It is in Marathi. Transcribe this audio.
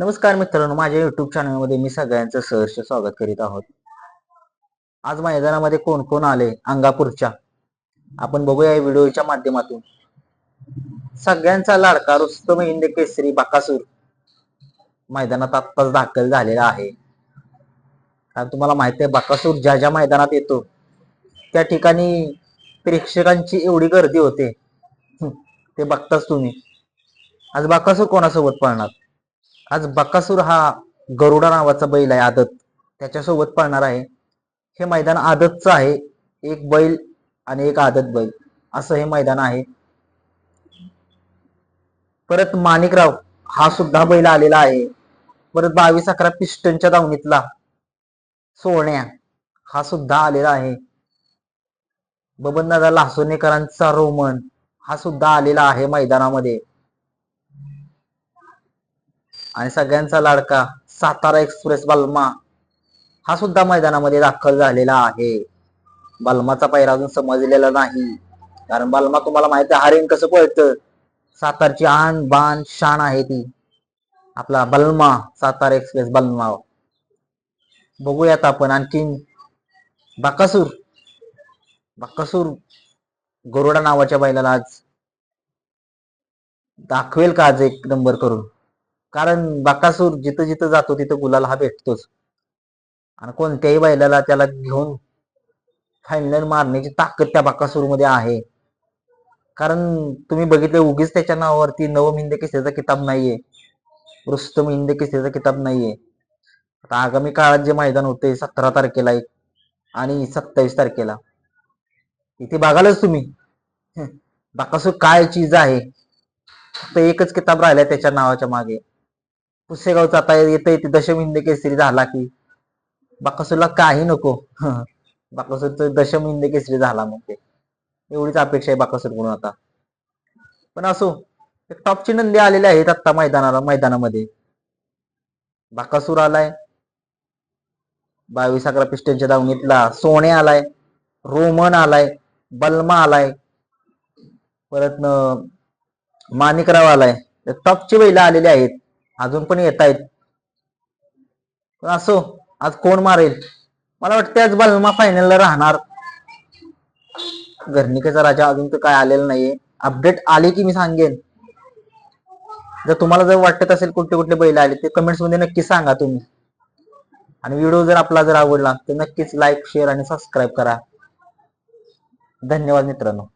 नमस्कार मित्रांनो माझ्या युट्यूब चॅनलमध्ये मी सगळ्यांचं सहर्ष स्वागत करीत आहोत. आज मैदानामध्ये कोण कोण आले? अंगापूरच्या. आपण बघूया या व्हिडिओच्या माध्यमातून. सगळ्यांचा लाडका रुस्तम हिंद केसरी बाकासूर. मैदानात आत्ताच दाखल झालेला आहे. कारण तुम्हाला माहिती आहे बाकासूर ज्या ज्या मैदानात येतो त्या ठिकाणी प्रेक्षकांची एवढी गर्दी होते. ते बघताच तुम्ही. आज बाकासूर कोणासोबत पळणार? आज बकासूर हा गरुडा नावाचा बैल आहे आदत. त्याच्यासोबत पळणार आहे. हे मैदान आदतचं आहे. एक बैल आणि एक आदत बैल. असं हे मैदान आहे. परत माणिकराव हा सुद्धा बैल आलेला आहे. परत बावीस अकरा पिस्टनच्या दावणीतला सोन्या हा सुद्धा आलेला आहे. बबनदादा लासोनेकरांचा रोमन हा सुद्धा आलेला आहे मैदानामध्ये. आणि सगळ्यांचा लाडका सातारा एक्सप्रेस बल्मा हा सुद्धा मैदानामध्ये दाखल झालेला आहे. बल्माचा पैरा अजून समजलेला नाही. कारण बल्मा तुम्हाला माहिती आहे हरिण कसं पळतं? सातारची आन बाण शान आहे ती. आपला बल्मा सातारा एक्सप्रेस बल्मा. बघूयात आपण आणखीन बाकासूर. बाकासूर गरुडा नावाच्या बैलाला आज दाखवेल का आज एक नंबर करून? कारण बाकासूर जिथं जिथं जातो तिथं गुलाल हा भेटतोच. आणि कोणत्याही बैलाला त्याला घेऊन फायनल मारण्याची ताकद त्या बाकासूरमध्ये आहे. कारण तुम्ही बघितले उगीच त्याच्या नावावरती नवम हिंद केसरीचा किताब नाहीये. रुस्तम हिंद केसरीचा किताब नाहीये. आता आगामी काळात जे मैदान होते सतरा तारखेला एक आणि सत्तावीस तारखेला. इथे बघालच तुम्ही. बाकासूर काय चीज आहे? फक्त एकच किताब राहिलाय त्याच्या नावाच्या मागे. पुसेगावचा आता येतं येते दशम केसरी झाला की. बाकासूरला काही नको. बाकासूर दशम केसरी झाला मग ते. एवढीच अपेक्षा आहे बाकासूरकडून आता. पण असो टॉपची नंदी आलेले आहेत आता मैदानाला मैदानामध्ये. बाकासूर आलाय. बावीस अकरा पिस्टनच्या दावणीतला सोने आलाय. रोमन आलाय. बल्मा आलाय. परत माणिकराव आलाय. टॉपची बैल आलेली आहेत. अजून पण येत आहेत पण असो आज कोण मारेल? मला वाटतं आज बलमा फायनलला राहणार. घरनिकेचा राजा अजून तर काय आलेला नाहीये. अपडेट आले की मी सांगेन. जर तुम्हाला जर वाटत असेल कुठले कुठले बैल आले ते कमेंट्समध्ये नक्की सांगा तुम्ही. आणि व्हिडिओ जर आपला जर आवडला तर नक्कीच लाईक शेअर आणि सबस्क्राईब करा. धन्यवाद मित्रांनो.